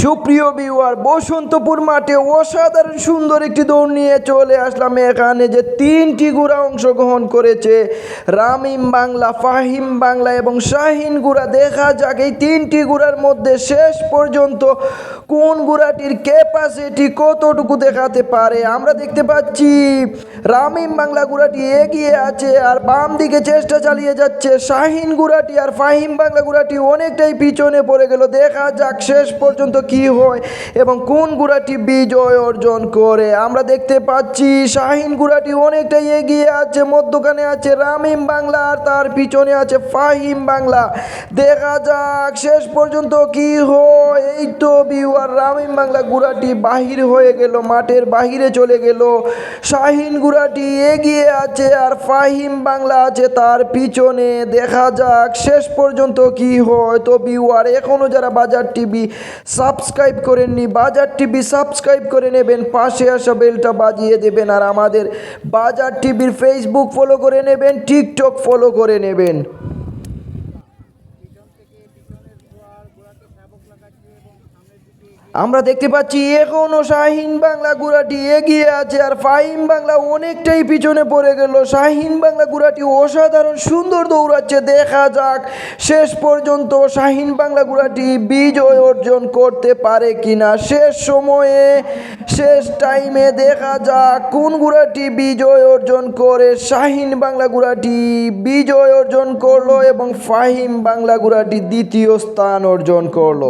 সুপ্রিয় বিওয়ার বসন্তপুর মাঠে অসাধারণ সুন্দর একটি দৌড় নিয়ে চলে আসলাম। এখানে যে তিনটি গুড়া অংশগ্রহণ করেছে, রামিম বাংলা, ফাহিম বাংলা এবং শাহিন গুড়া। দেখা যাক এই তিনটি গুড়ার মধ্যে শেষ পর্যন্ত কোন গুড়াটির ক্যাপাসিটি কতটুকু দেখাতে পারে। আমরা দেখতে পাচ্ছি, রামিম বাংলা গুড়াটি এগিয়ে আছে আর বাম দিকে চেষ্টা চালিয়ে যাচ্ছে শাহিন গুড়াটি আর ফাহিম বাংলা গুড়াটি অনেকটাই পিছনে পড়ে গেল। দেখা যাক শেষ পর্যন্ত কি হয় এবং কোন গুড়াটি বিজয় অর্জন করে? আমরা দেখতে পাচ্ছি শাহিন গুড়াটি অনেকটাই এগিয়ে আছে, মধ্যখানে আছে রামিম বাংলা আর তার পিছনে আছে ফাহিম বাংলা। দেখা যাক শেষ পর্যন্ত কি হয়। এই তো বিওয়ার রামিম বাংলা গুড়াটি বাহির হয়ে গেল, মাঠের বাহিরে চলে গেল। শাহিন গুড়াটি এগিয়ে আছে আর ফাহিম বাংলা আছে তার পিছনে। দেখা যাক শেষ পর্যন্ত কি হয়। তো বিওয়ার এখনও যারা বাজার টিভি সাবস্ক্রাইব করে নি বাজার টিভি সাবস্ক্রাইব করে নেবেন, পাশে আসা বেলটা বাজিয়ে দেবেন আর আমাদের বাজার টিভির ফেসবুক ফলো করে নেবেন টিকটক ফলো করে নেবেন। আমরা দেখতে পাচ্ছি এখনও শাহিন বাংলা গুড়াটি এগিয়ে আছে আর ফাহিম বাংলা অনেকটাই পিছনে পড়ে গেল। শাহিন বাংলা গুড়াটি অসাধারণ সুন্দর দৌড়াচ্ছে, দেখা যাক শেষ পর্যন্ত শাহিন বাংলা গুড়াটি বিজয় অর্জন করতে পারে কিনা। শেষ সময়ে, শেষ টাইমে দেখা যাক কোন গুড়াটি বিজয় অর্জন করে। শাহিন বাংলা গুড়াটি বিজয় অর্জন করল এবং ফাহিম বাংলা গুড়াটি দ্বিতীয় স্থান অর্জন করল।